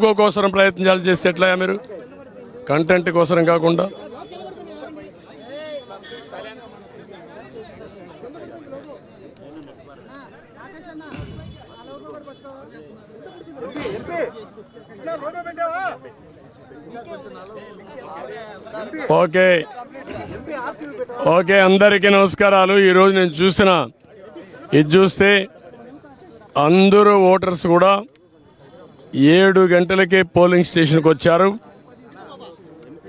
ఇంకో కోసం ప్రయత్నాలు చేస్తే ఎట్లా మీరు? కంటెంట్ కోసం కాకుండా? ఓకే. ఓకే అందరికీ నమస్కారాలు. ఈరోజు నేను చూసిన ఇది చూస్తే అందరూ ఓటర్స్ కూడా ఏడు గంటలకే పోలింగ్ స్టేషన్కి వచ్చారు.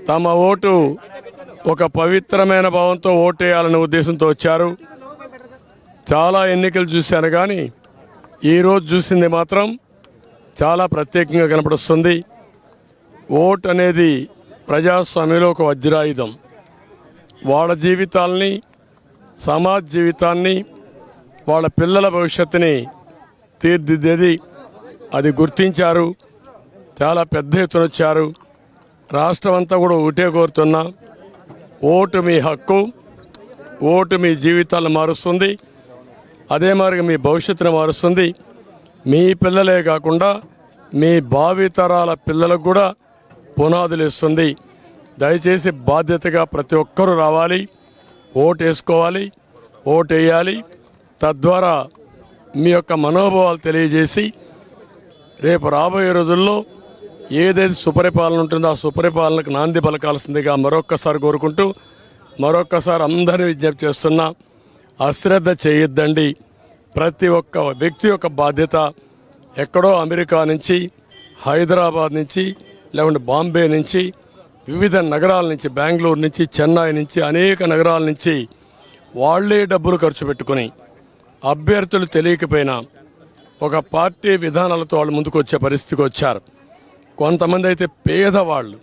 తమ ఓటు ఒక పవిత్రమైన భావంతో ఓటేయాలనే ఉద్దేశంతో వచ్చారు. చాలా ఎన్నికలు చూశాను కానీ ఈరోజు చూసింది మాత్రం చాలా ప్రత్యేకంగా కనపడుస్తుంది. ఓట్ అనేది ప్రజాస్వామ్యంలో ఒక వజ్రాయుధం. వాళ్ళ జీవితాల్ని సమాజ జీవితాన్ని వాళ్ళ పిల్లల భవిష్యత్తుని తీర్దిద్దేది అది గుర్తించారు. చాలా పెద్ద ఎత్తున వచ్చారు. రాష్ట్రం అంతా కూడా ఒకటే కోరుతున్నా ఓటు మీ హక్కు ఓటు మీ జీవితాలను మారుస్తుంది. అదే మార్గం మీ భవిష్యత్తును మారుస్తుంది. మీ పిల్లలే కాకుండా మీ భావితరాల పిల్లలకు కూడా పునాదులు ఇస్తుంది. దయచేసి బాధ్యతగా ప్రతి ఒక్కరూ రావాలి ఓటు వేసుకోవాలి ఓటు వేయాలి తద్వారా మీ యొక్క మనోభావాలు తెలియజేసి రేపు రాబోయే రోజుల్లో ఏదైతే సుపరిపాలన ఉంటుందో ఆ సుపరిపాలనకు నాంది పలకాల్సిందిగా మరొక్కసారి కోరుకుంటూ మరొక్కసారి అందరినీ విజ్ఞప్తి చేస్తున్నా అశ్రద్ధ చేయొద్దండి. ప్రతి ఒక్క వ్యక్తి యొక్క బాధ్యత ఎక్కడో అమెరికా నుంచి హైదరాబాద్ నుంచి లేకుంటే బాంబే నుంచి వివిధ నగరాల నుంచి బెంగళూరు నుంచి చెన్నై నుంచి అనేక నగరాల నుంచి వాళ్ళే డబ్బులు ఖర్చు పెట్టుకుని అభ్యర్థులు తెలియకపోయినా ఒక పార్టీ విధానాలతో వాళ్ళు ముందుకు వచ్చే పరిస్థితికి వచ్చారు. కొంతమంది అయితే పేదవాళ్ళు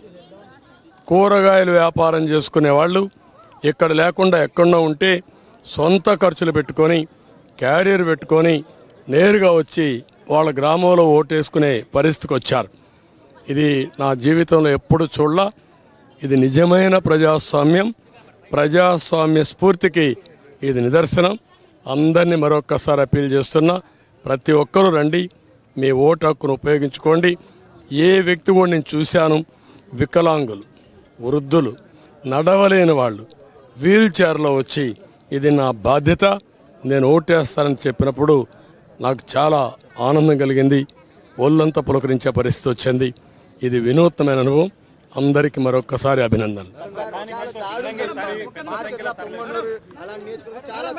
కూరగాయలు వ్యాపారం చేసుకునే వాళ్ళు ఇక్కడ లేకుండా ఎక్కడో ఉంటే సొంత ఖర్చులు పెట్టుకొని క్యారియర్ పెట్టుకొని నేరుగా వచ్చి వాళ్ళ గ్రామంలో ఓటేసుకునే పరిస్థితికి వచ్చారు. ఇది నా జీవితంలో ఎప్పుడు చూడలా. ఇది నిజమైన ప్రజాస్వామ్యం. ప్రజాస్వామ్య స్ఫూర్తికి ఇది నిదర్శనం. అందరినీ మరొక్కసారి అప్పీల్ చేస్తున్నా ప్రతి ఒక్కరూ రండి మీ ఓటు హక్కును ఉపయోగించుకోండి. ఏ వ్యక్తి కూడా నేను చూశాను వికలాంగులు వృద్ధులు నడవలేని వాళ్ళు వీల్ చైర్లో వచ్చి ఇది నా బాధ్యత నేను ఓటేస్తానని చెప్పినప్పుడు నాకు చాలా ఆనందం కలిగింది. ఒళ్ళంతా పులకరించే పరిస్థితి వచ్చింది. ఇది వినూత్నమైన అనుభవం. అందరికీ మరొక్కసారి అభినందనలు. చాలా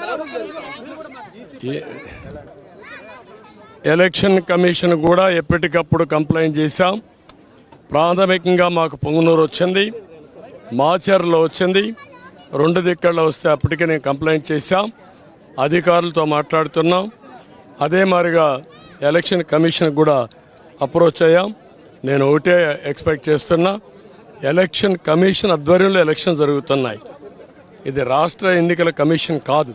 ఎలక్షన్ కమిషన్ కూడా ఎప్పటికప్పుడు కంప్లైంట్ చేశాం. ప్రాథమికంగా మాకు పొంగునూరు వచ్చింది మాచర్లో వచ్చింది. రెండు దిక్కల్లో వస్తే అప్పటికే నేను కంప్లైంట్ చేశాం. అధికారులతో మాట్లాడుతున్నాం. అదే మాదిరిగా ఎలక్షన్ కమిషన్ కూడా అప్రోచ్ అయ్యాం. నేను ఒకటే ఎక్స్పెక్ట్ చేస్తున్నా ఎలక్షన్ కమిషన్ ఆధ్వర్యంలో ఎలక్షన్ జరుగుతున్నాయి. ఇది రాష్ట్ర ఎన్నికల కమిషన్ కాదు.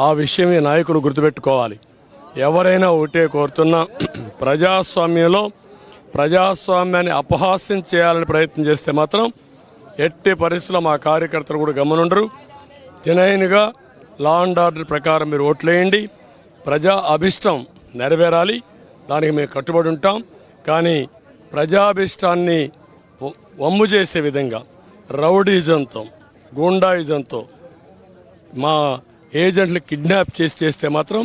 ఆ విషయం ఈ నాయకులు గుర్తుపెట్టుకోవాలి. ఎవరైనా ఒకటే కోరుతున్నా ప్రజాస్వామ్యంలో ప్రజాస్వామ్యాన్ని అపహాస్యం చేయాలని ప్రయత్నం చేస్తే మాత్రం ఎట్టి పరిస్థితుల్లో మా కార్యకర్తలు కూడా గమనుండరు. జనైన్గా లా అండ్ ఆర్డర్ ప్రకారం మీరు ఓట్లేయండి ప్రజా అభిష్టం నెరవేరాలి. దానికి మేము కట్టుబడి ఉంటాం. కానీ ప్రజాభిష్టాన్ని వమ్ము చేసే విధంగా రౌడీజంతో గూండాయిజంతో మా ఏజెంట్లు కిడ్నాప్ చేసి చేస్తే మాత్రం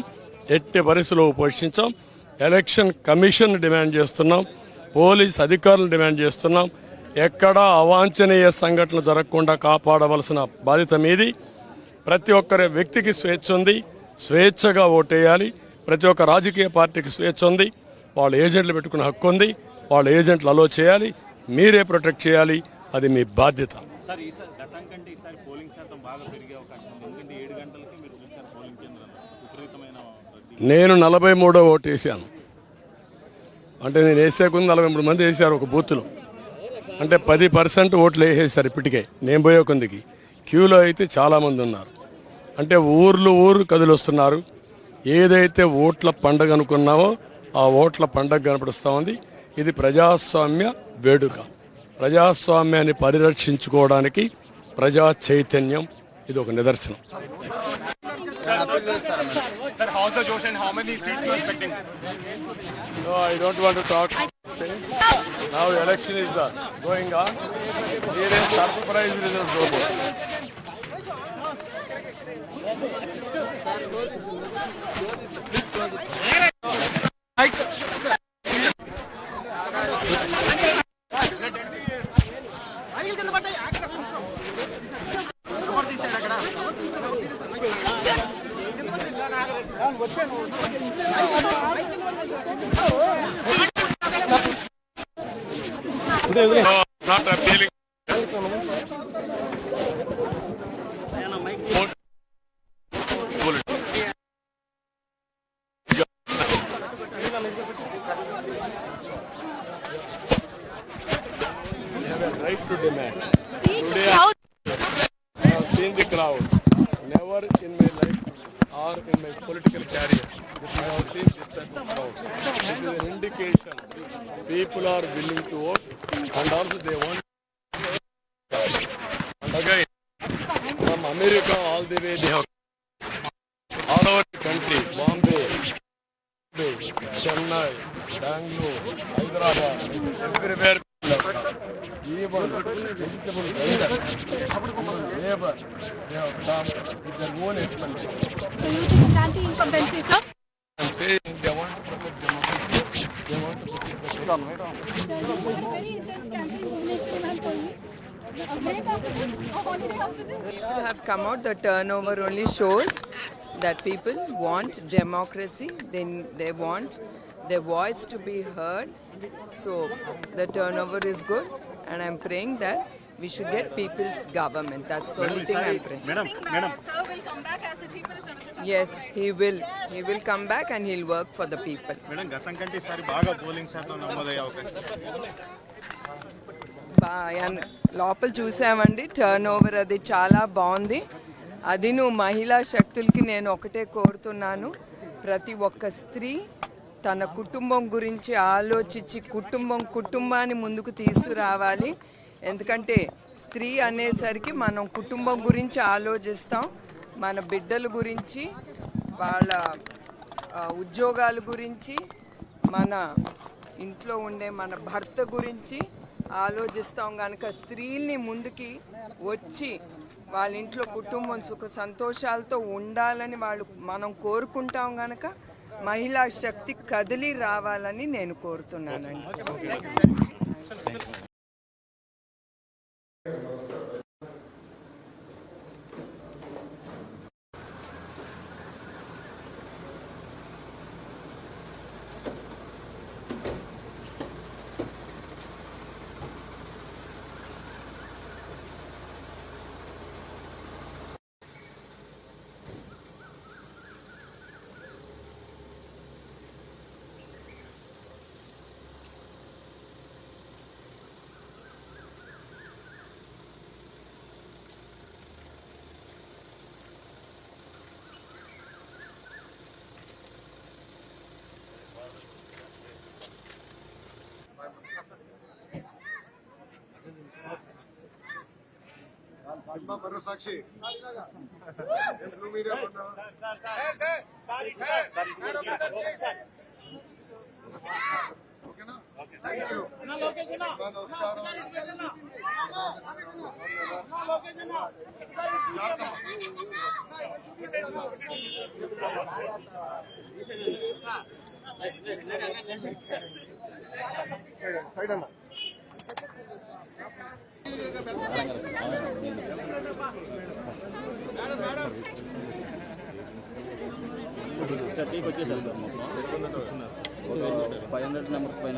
ఎట్టి పరిస్థితుల్లో పోషించాం. ఎలక్షన్ కమిషన్ డిమాండ్ చేస్తున్నాం. పోలీస్ అధికారులను డిమాండ్ చేస్తున్నాం. ఎక్కడా అవాంఛనీయ సంఘటనలు జరగకుండా కాపాడవలసిన బాధ్యత మీది. ప్రతి ఒక్కరి వ్యక్తికి స్వేచ్ఛ ఉంది. స్వేచ్ఛగా ఓటేయాలి. ప్రతి ఒక్క రాజకీయ పార్టీకి స్వేచ్ఛ ఉంది. వాళ్ళ ఏజెంట్లు పెట్టుకునే హక్కు ఉంది. వాళ్ళ ఏజెంట్లు అలో చేయాలి. మీరే ప్రొటెక్ట్ చేయాలి. అది మీ బాధ్యత సార్ ఈసారి గతం కంటే ఈసారి పోలింగ్ శాతం బాగా పెరిగే అవకాశం ఉంది ఎందుకంటే ఏడు గంటలకి మీరు చూశారు పోలింగ్ కేంద్రాల్లో విపరీతమైన రద్దీ. నేను నలభై మూడో ఓటు వేసాను అంటే నేను వేసేకుంది నలభై మూడు మంది వేసారు ఒక బూత్లో. అంటే పది పర్సెంట్ ఓట్లు వేసేసారు ఇప్పటికే. నేను పోయే కొందికి క్యూలో అయితే చాలామంది ఉన్నారు. అంటే ఊర్లు ఊరు కదిలొస్తున్నారు. ఏదైతే ఓట్ల పండగ అనుకున్నామో ఆ ఓట్ల పండగ కనపడుస్తూ ఉంది. ఇది ప్రజాస్వామ్య వేడుక. ప్రజాస్వామ్యాన్ని పరిరక్షించుకోవడానికి ప్రజా చైతన్యం. ఇది ఒక నిదర్శనం. Sir, how's the Josh and how many seats you expecting? I don't want talk things. Now election is uh, going on. Here is surprise results. over. No, not appealing. Bullet. We have a right to demand. Today I I have seen the crowd. Never in my life or in my political career I have seen this type of crowd. It is an indication people are willing to vote and also they want. And again, from America all the way they have A break after this, a holiday after this. people have come out, the turnover only shows that people want democracy. They, they want their voice to be heard. So the turnover is good, and I'm praying that we should get people's government. That's the only thing I'm praying. Madam think madam uh, sir will come back as the chief minister, Mr. Chandra. Yes, he will. He will come back and he'll work for the people. Madam గతం కంటే ఈసారి బాగా polling శాతం నమోదయ్యే అవకాశం బా- అన్- లోపల చూసామండి. టర్న్ ఓవర్ అది చాలా బాగుంది. అది నువ్వు మహిళా శక్తులకి నేను ఒకటే కోరుతున్నాను. ప్రతి ఒక్క స్త్రీ తన కుటుంబం గురించి ఆలోచించి కుటుంబం కుటుంబాన్ని ముందుకు తీసుకురావాలి. ఎందుకంటే స్త్రీ అనేసరికి మనం కుటుంబం గురించి ఆలోచిస్తాం. మన బిడ్డల గురించి వాళ్ళ ఉద్యోగాల గురించి మన ఇంట్లో ఉండే మన భర్త గురించి ఆలోచిస్తాం కనుక స్త్రీల్ని ముందుకి వచ్చి వాళ్ళ ఇంట్లో కుటుంబం సుఖ సంతోషాలతో ఉండాలని వాళ్ళు మనం కోరుకుంటాం కనుక మహిళా శక్తి కదిలి రావాలని నేను కోరుతున్నానండి. సాక్షి. బ్లూ మీడియా ఓకేనా? నమస్కారం. సైడ్ అన్న. థర్టీకి వచ్చేసారు సార్ మొత్తం ఫైవ్ హండ్రెడ్ నెంబర్స్ పైన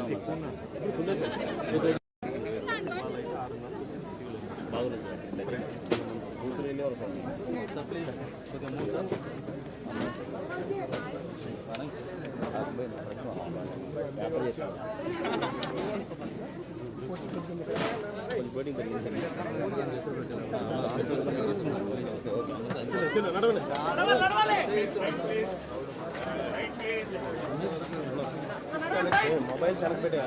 బాగుంది సార్ కోడింగ్ మొబైల్ సెలెక్ట్ పెట్టే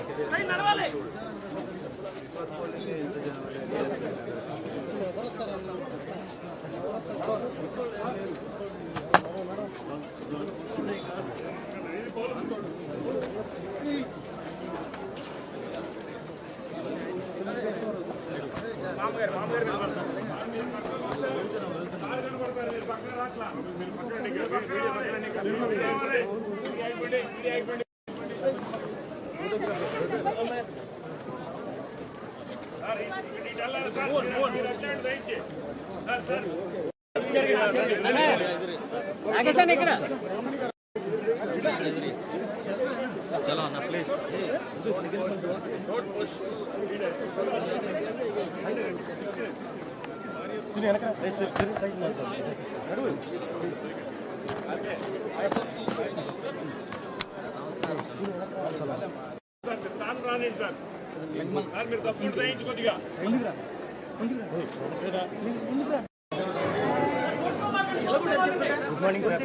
Gracias. మీరు తప్పుడు దయించు కొద్దిగా గుడ్ మార్నింగ్ సార్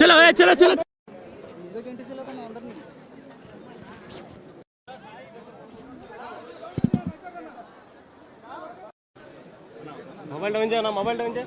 చలో మొబైల్ డౌన్ చేయనా మొబైల్ డౌన్ చేయ.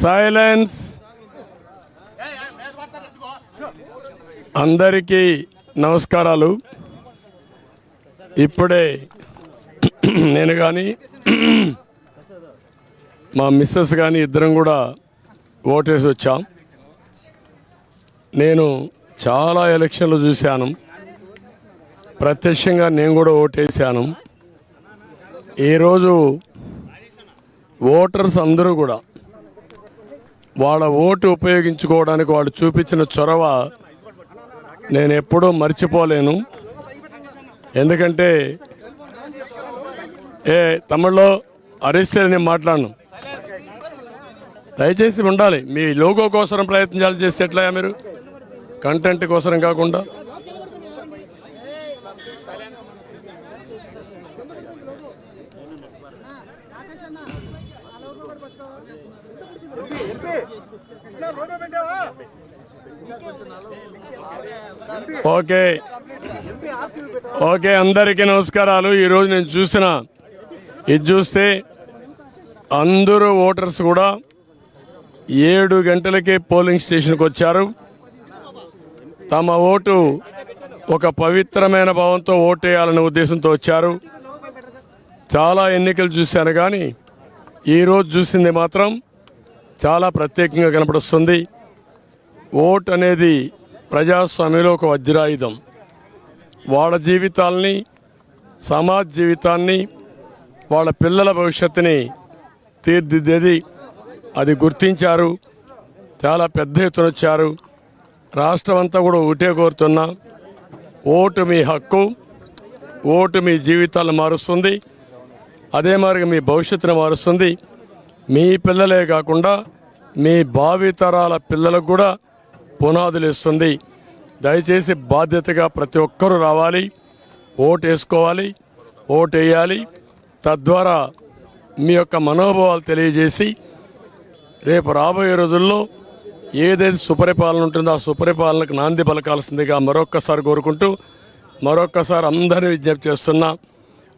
సైలెన్స్ అందరికీ నమస్కారాలు. ఇప్పుడే నేను కానీ మా మిస్సెస్ కానీ ఇద్దరం కూడా ఓటేసి వచ్చాం. నేను చాలా ఎలక్షన్లు చూశాను. ప్రత్యక్షంగా నేను కూడా ఓటేసాను. ఈరోజు ఓటర్స్ అందరూ కూడా వాళ్ళ ఓటు ఉపయోగించుకోవడానికి వాళ్ళు చూపించిన చొరవ నేను ఎప్పుడూ మర్చిపోలేను. ఎందుకంటే ఏ తమిళలో అరిస్తే నేను మాట్లాడను. దయచేసి ఉండాలి. మీ లోగో కోసం ప్రయత్నాలు చేస్తే ఎట్లా మీరు? కంటెంట్ కోసం కాకుండా. ఓకే. ఓకే అందరికీ నమస్కారాలు. ఈరోజు నేను చూసిన ఇది చూస్తే అందరూ ఓటర్స్ కూడా ఏడు గంటలకే పోలింగ్ స్టేషన్కి వచ్చారు. తమ ఓటు ఒక పవిత్రమైన భావంతో ఓటేయాలనే ఉద్దేశంతో వచ్చారు. చాలా ఎన్నికలు చూశాను కానీ ఈరోజు చూసింది మాత్రం చాలా ప్రత్యేకంగా కనపడుస్తుంది. ఓట్ అనేది ప్రజాస్వామ్యంలో ఒక వజ్రాయుధం. వాళ్ళ జీవితాల్ని సమాజ జీవితాన్ని వాళ్ళ పిల్లల భవిష్యత్తుని తీర్దిద్దేది అది గుర్తించారు. చాలా పెద్ద ఎత్తున వచ్చారు. రాష్ట్రం అంతా కూడా ఒకటే కోరుతున్నా ఓటు మీ హక్కు ఓటు మీ జీవితాలను మారుస్తుంది. అదే మరి మీ భవిష్యత్తును మారుస్తుంది. మీ పిల్లలే కాకుండా మీ భావితరాల పిల్లలకు కూడా పునాదులు ఇస్తుంది దయచేసి బాధ్యతగా ప్రతి ఒక్కరూ రావాలి. ఓటు వేసుకోవాలి ఓటు వేయాలి తద్వారా మీ యొక్క మనోభావాలు తెలియజేసి రేపు రాబోయే రోజుల్లో ఏదైతే సుపరిపాలన ఉంటుందో ఆ సుపరిపాలనకు నాంది పలకాల్సిందిగా మరొక్కసారి కోరుకుంటూ మరొక్కసారి అందరినీ విజ్ఞప్తి చేస్తున్నా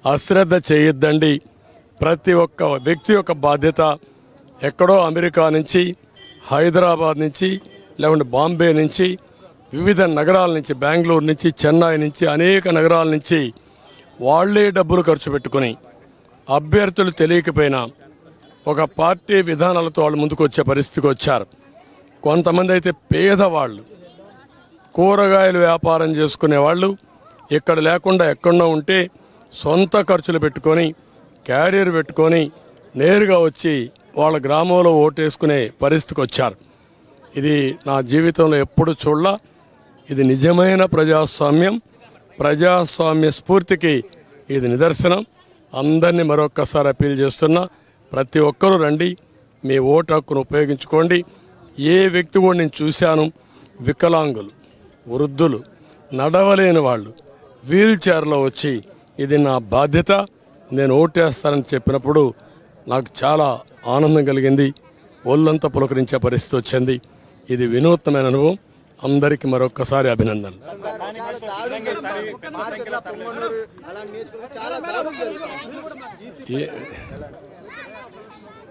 అశ్రద్ధ చేయొద్దండి. ప్రతి ఒక్క వ్యక్తి యొక్క బాధ్యత ఎక్కడో అమెరికా నుంచి హైదరాబాద్ నుంచి లేకుంటే బాంబే నుంచి వివిధ నగరాల నుంచి బెంగళూరు నుంచి చెన్నై నుంచి అనేక నగరాల నుంచి వాళ్ళే డబ్బులు ఖర్చు పెట్టుకుని అభ్యర్థులు తెలియకపోయినా ఒక పార్టీ విధానాలతో వాళ్ళు ముందుకు వచ్చే పరిస్థితికి వచ్చారు. కొంతమంది అయితే పేదవాళ్ళు కూరగాయలు వ్యాపారం చేసుకునే వాళ్ళు ఇక్కడ లేకుండా ఎక్కడో ఉంటే సొంత ఖర్చులు పెట్టుకొని క్యారియర్ పెట్టుకొని నేరుగా వచ్చి వాళ్ళ గ్రామంలో ఓటేసుకునే పరిస్థితికి వచ్చారు. ఇది నా జీవితంలో ఎప్పుడు చూడలా. ఇది నిజమైన ప్రజాస్వామ్యం. ప్రజాస్వామ్య స్ఫూర్తికి ఇది నిదర్శనం. అందరినీ మరొక్కసారి అప్పీల్ చేస్తున్నా ప్రతి ఒక్కరూ రండి మీ ఓటు హక్కును ఉపయోగించుకోండి. ఏ వ్యక్తి కూడా నేను చూశాను వికలాంగులు వృద్ధులు నడవలేని వాళ్ళు వీల్ చైర్లో వచ్చి ఇది నా బాధ్యత నేను ఓటేస్తానని చెప్పినప్పుడు నాకు చాలా ఆనందం కలిగింది. ఒళ్ళంతా పులకరించే పరిస్థితి వచ్చింది. ఇది వినూత్నమైన అనుభవం. అందరికీ మరొక్కసారి అభినందనలు.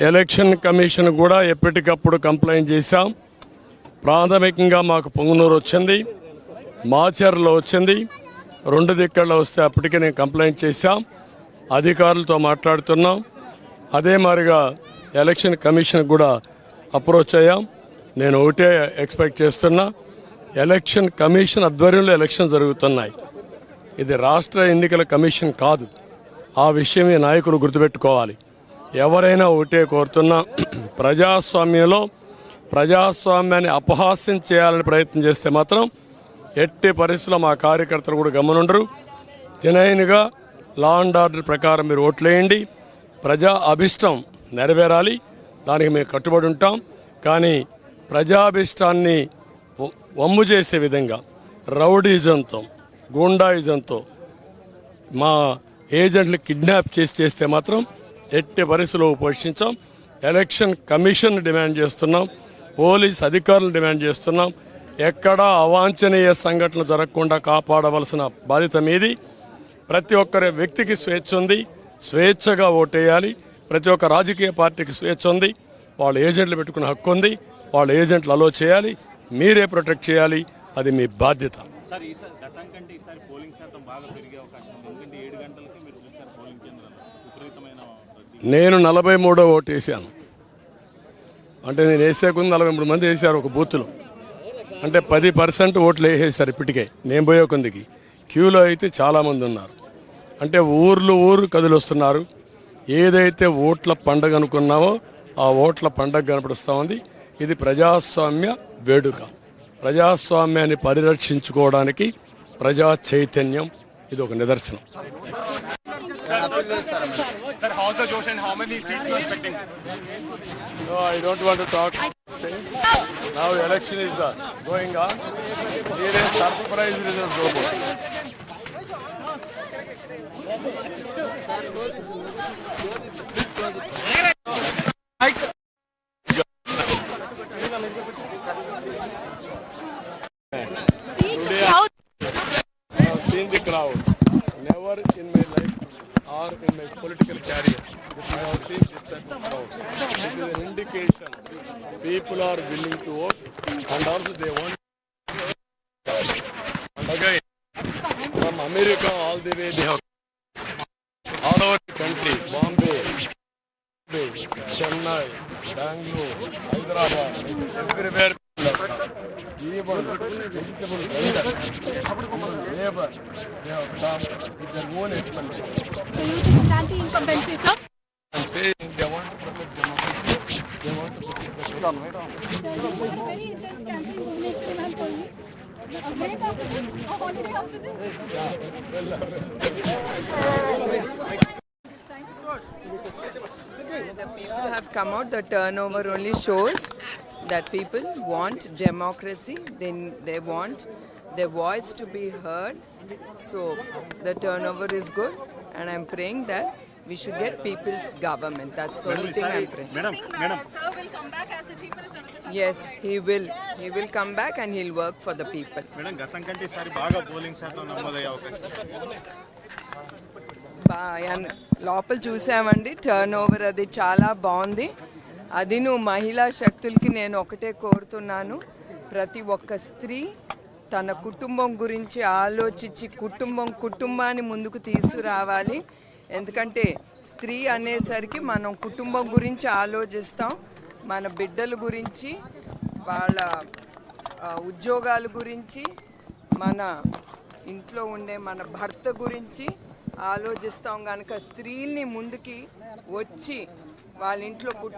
ఎలక్షన్ కమిషన్ కూడా ఎప్పటికప్పుడు కంప్లైంట్ చేశాం. ప్రాథమికంగా మాకు పొంగునూరు వచ్చింది. మాచర్లో వచ్చింది. రెండు దిక్కల్లో వస్తే అప్పటికే నేను కంప్లైంట్ చేశాం. అధికారులతో మాట్లాడుతున్నాం. అదే మాదిరిగా ఎలక్షన్ కమిషన్ కూడా అప్రోచ్ అయ్యాం. నేను ఒకటే ఎక్స్పెక్ట్ చేస్తున్నా. ఎలక్షన్ కమిషన్ ఆధ్వర్యంలో ఎలక్షన్ జరుగుతున్నాయి. ఇది రాష్ట్ర ఎన్నికల కమిషన్ కాదు. ఆ విషయం ఈ నాయకులు గుర్తుపెట్టుకోవాలి. ఎవరైనా ఒకటే కోరుతున్నా ప్రజాస్వామ్యంలో ప్రజాస్వామ్యాన్ని అపహాస్యం చేయాలని ప్రయత్నం చేస్తే మాత్రం ఎట్టి పరిస్థితుల్లో మా కార్యకర్తలు కూడా గమనుండరు. జనైన్గా లా అండ్ ఆర్డర్ ప్రకారం మీరు ఓట్లేయండి. ప్రజా అభిష్టం నెరవేరాలి. దానికి మేము కట్టుబడి ఉంటాం. కానీ ప్రజాభిష్టాన్ని వమ్ము చేసే విధంగా రౌడీజంతో గూండాయిజంతో మా ఏజెంట్లు కిడ్నాప్ చేసి చేస్తే మాత్రం ఎట్టి పరిస్థితుల్లో పోషించాం ఎలక్షన్ కమిషన్ డిమాండ్ చేస్తున్నాం. పోలీస్ అధికారులను డిమాండ్ చేస్తున్నాం. ఎక్కడా అవాంఛనీయ సంఘటనలు జరగకుండా కాపాడవలసిన బాధ్యత మీది. ప్రతి ఒక్కరి వ్యక్తికి స్వేచ్ఛ ఉంది. స్వేచ్ఛగా ఓటేయాలి. ప్రతి ఒక్క రాజకీయ పార్టీకి స్వేచ్ఛ ఉంది. వాళ్ళ ఏజెంట్లు పెట్టుకునే హక్కు ఉంది. వాళ్ళ ఏజెంట్లు అలో చేయాలి మీరే ప్రొటెక్ట్ చేయాలి అది మీ బాధ్యత. నేను నలభై మూడో ఓటు వేసాను అంటే నేను వేసే కొంది నలభై మూడు మంది వేశారు ఒక బూత్లో అంటే పది పర్సెంట్ ఓట్లు వేసేసారు ఇప్పటికే. నేను పోయే కొందికి క్యూలో అయితే చాలామంది ఉన్నారు. అంటే ఊర్లు ఊరు కదిలొస్తున్నారు. ఏదైతే ఓట్ల పండగ అనుకున్నామో ఆ ఓట్ల పండగ కనపడుస్తూ ఉంది. ఇది ప్రజాస్వామ్య వేడుక ప్రజాస్వామ్యాన్ని పరిరక్షించుకోవడానికి ప్రజా చైతన్యం ఇది ఒక నిదర్శనం. Now election is uh, going on. Is surprise results over. Today I have seen the crowd. Never in my life or in my political career I have seen this type of crowd. It is an indication people are willing to vote and also they want. And again, from America all the way they have all over the country, Bombay, Bombay, Chennai, Bangalore, Hyderabad, everywhere. people have come. Even vegetable vendors, labor, they have come with their own expenses. So you think it's anti-incumbency, sir? And saying they want to protect democracy, they want to The people have come out, the turnover only shows that people want democracy, they, they want their voice to be heard. So the turnover is good, and I'm praying that we should get people's government. That's the only thing I'm praying. Madam uh, sir will come back as the chief minister, Mr. Chandra Yes, he will. He will come back and he'll work for the people. Madam గతం కంటే ఈసారి బాగా polling శాతం నమోదయ్యే అవకాశం బా- అన్- లోపల చూసామండి టర్న్ ఓవర్ అది చాలా బాగుంది అది నువ్వు మహిళా శక్తులకి నేను ఒకటే కోరుతున్నాను ప్రతి ఒక్క స్త్రీ తన కుటుంబం గురించి ఆలోచించి కుటుంబం కుటుంబాన్ని ముందుకు తీసుకురావాలి ఎందుకంటే స్త్రీ అనేసరికి మనం కుటుంబం గురించి ఆలోచిస్తాం మన బిడ్డల గురించి వాళ్ళ ఉద్యోగాల గురించి మన ఇంట్లో ఉండే మన భర్త గురించి ఆలోచిస్తాం. కనుక స్త్రీల్ని ముందుకి వచ్చి వాళ్ళ ఇంట్లో కుటుంబ